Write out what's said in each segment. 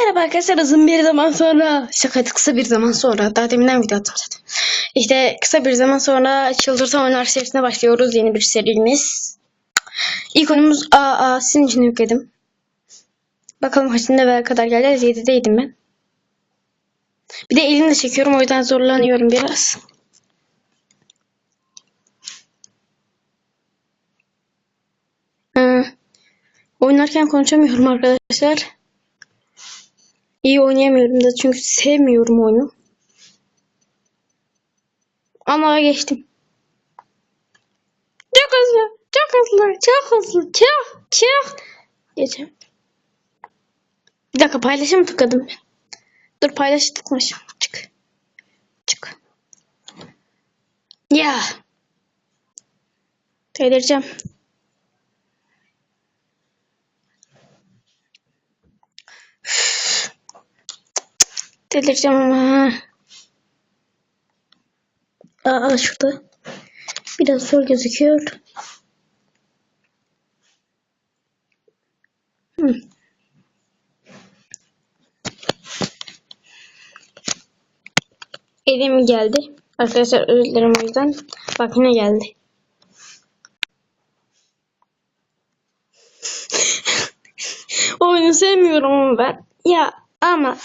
Merhaba arkadaşlar uzun bir zaman sonra şaka kısa bir zaman sonra daha deminden video attım zaten. İşte kısa bir zaman sonra Çıldırtan Oyunlar serisine başlıyoruz yeni bir serimiz. İlk oyunumuz AA sizin için yükledim. Bakalım kaçıncı level'e kadar geleceğiz 7'deydim ben. Bir de elimle çekiyorum o yüzden zorlanıyorum biraz. Hı. Oynarken konuşamıyorum arkadaşlar. İyi oynayamıyorum da çünkü sevmiyorum oyunu. Ama geçtim. Çok hızlı, çok hızlı, çok hızlı, çok, çok. Geçelim. Bir dakika paylaşım tıkladım ben. Dur paylaş tıkmışım. Çık. Çık. Ya. Delireceğim. Delireceğim ama. Aa şurada. Biraz zor gözüküyor. Hı. Elim geldi. Arkadaşlar özür dilerim o yüzden. Bak yine geldi. Oyunu sevmiyorum ben. Ya ama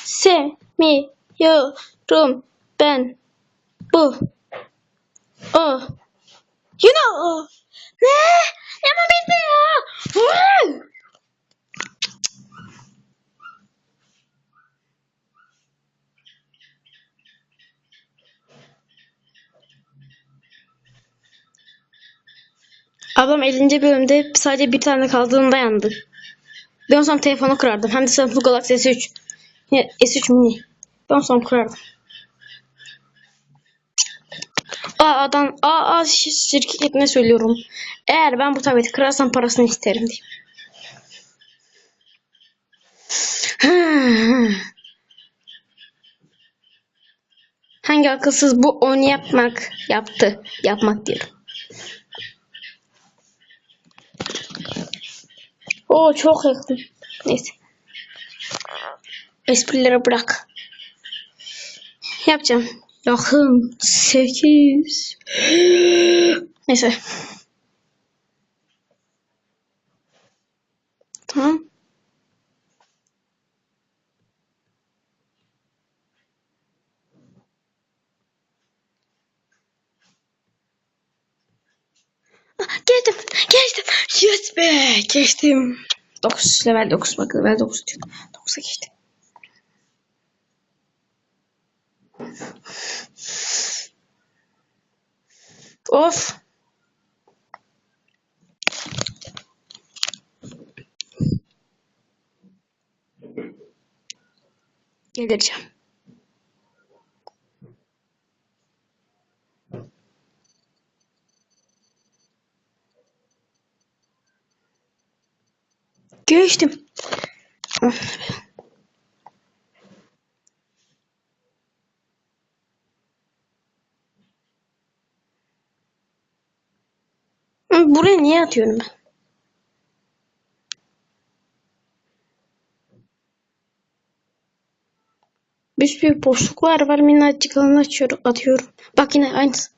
sevmiyorum ben. Bu. O. Yine o. Ne? Bitmiyor. Vay! Ablam 50. bölümde sadece bir tane kaldığında yandı. Ben olsam telefonu kırardım. Hem de Samsung Galaxy S3. Ya, S3 mini. Ben olsam kırardım. A'dan AA şirketine söylüyorum. Eğer ben bu tableti kırarsam parasını isterim diye. Hangi akılsız bu onu yapmak yaptı. Yapmak diyorum. Oo çok yakın. Neyse. Esprileri bırak. Yapacağım. Yakın. 8. Neyse. Tamam. Ah, Geçtim. Geçtim. Yes be. Geçtim. 9 level 9 bak level 9 diyor. 9'a geçtim. Of. Geleceğim. Geçtim. Buraya niye atıyorum ben? Bir sürü boşluklar var. Minnacık alanı açıyorum, atıyorum. Bak yine aynısı.